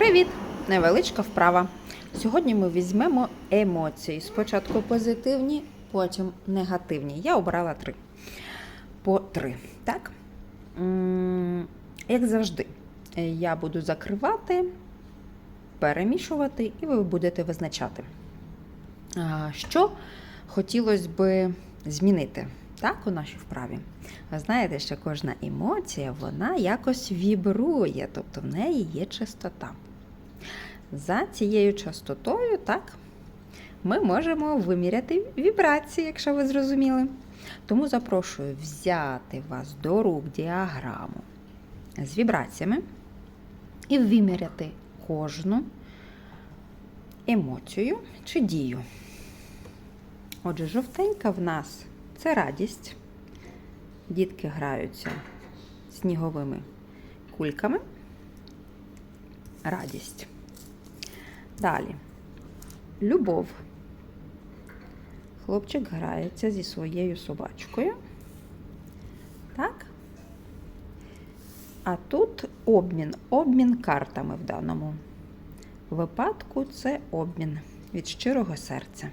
Привіт! Невеличка вправа. Сьогодні ми візьмемо емоції. Спочатку позитивні, потім негативні. Я обрала три. По три. Так? Як завжди, я буду закривати, перемішувати, і ви будете визначати, що хотілося би змінити так, у нашій вправі. Ви знаєте, що кожна емоція вона якось вібрує, тобто в неї є частота. За цією частотою, так, ми можемо виміряти вібрації, якщо ви зрозуміли. Тому запрошую взяти вас до рук діаграму з вібраціями і виміряти кожну емоцію чи дію. Отже, жовтенька в нас це радість. Дітки граються сніговими кульками. Радість. Далі. Любов. Хлопчик грається зі своєю собачкою. Так? А тут обмін. Обмін картами в даному випадку це обмін від щирого серця.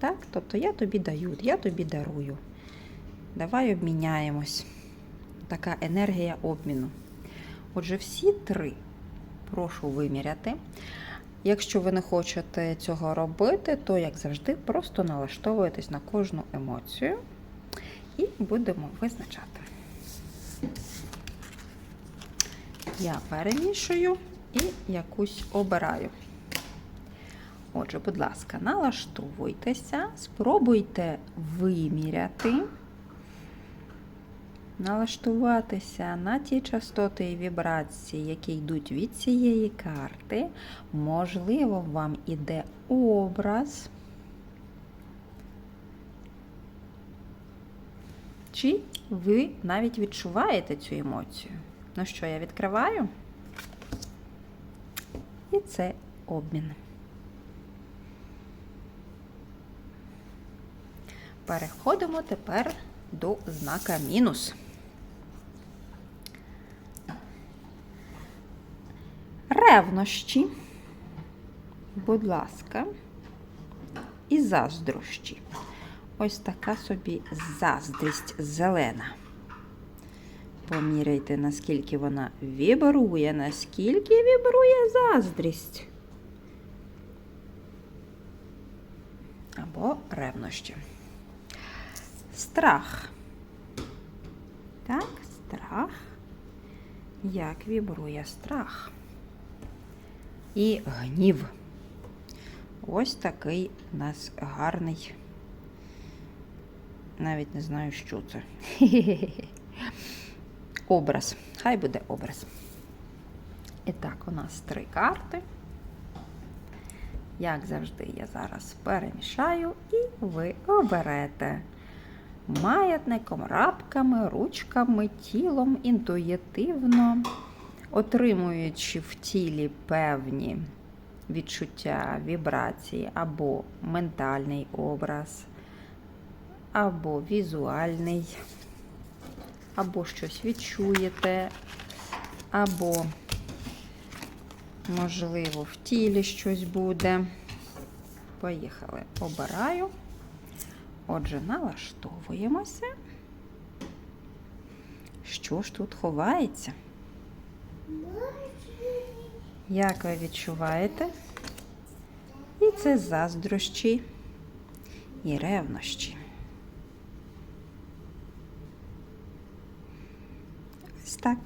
Так? Тобто я тобі даю, я тобі дарую. Давай обміняємось. Така енергія обміну. Отже, всі три прошу виміряти. Якщо ви не хочете цього робити, то, як завжди, просто налаштовуєтесь на кожну емоцію і будемо визначати. Я перемішую і якусь обираю. Отже, будь ласка, налаштовуйтеся, спробуйте виміряти, налаштуватися на ті частоти і вібрації, які йдуть від цієї карти. Можливо, вам іде образ. Чи ви навіть відчуваєте цю емоцію? Ну що, я відкриваю? І це обмін. Переходимо тепер до знака мінус. Ревнощі, будь ласка, і заздрощі. Ось така собі заздрість зелена. Поміряйте, наскільки вона вібрує, наскільки вібрує заздрість. Або ревнощі. Страх. Так, страх. Як вібрує страх. І гнів. Ось такий у нас гарний. Навіть не знаю, що це. Образ. Хай буде образ. І так, у нас три карти. Як завжди, я зараз перемішаю і ви оберете маятником, рапками, ручками, тілом, інтуїтивно, отримуючи в тілі певні відчуття, вібрації або ментальний образ, або візуальний, або щось відчуєте, або, можливо, в тілі щось буде. Поїхали. Обираю. Отже, налаштовуємося. Що ж тут ховається? Як ви відчуваєте? І це заздрощі і ревнощі. Ось так.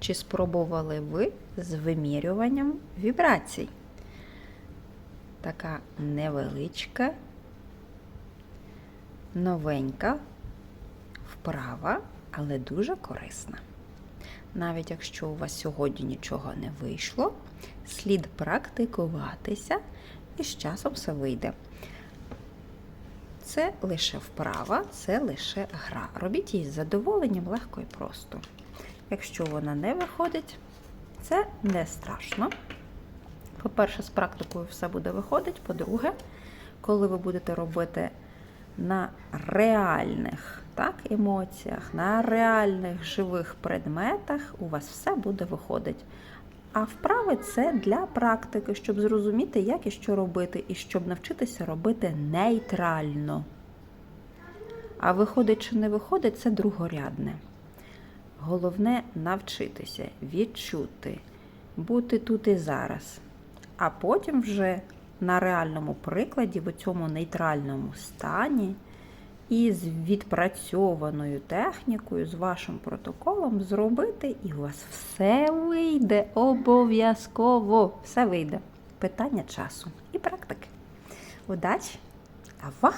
Чи спробували ви з вимірюванням вібрацій? Така невеличка, новенька вправа, але дуже корисна. Навіть якщо у вас сьогодні нічого не вийшло, слід практикуватися і з часом все вийде. Це лише вправа, це лише гра. Робіть її з задоволенням легко і просто. Якщо вона не виходить, це не страшно. По-перше, з практикою все буде виходить. По-друге, коли ви будете робити на реальних так, емоціях, на реальних живих предметах у вас все буде виходить. А вправи це для практики, щоб зрозуміти, як і що робити, і щоб навчитися робити нейтрально. А виходить чи не виходить, це другорядне. Головне навчитися, відчути, бути тут і зараз. А потім вже на реальному прикладі, в цьому нейтральному стані, і з відпрацьованою технікою, з вашим протоколом зробити, і у вас все вийде обов'язково. Все вийде. Питання часу і практики. Удачі! Ава!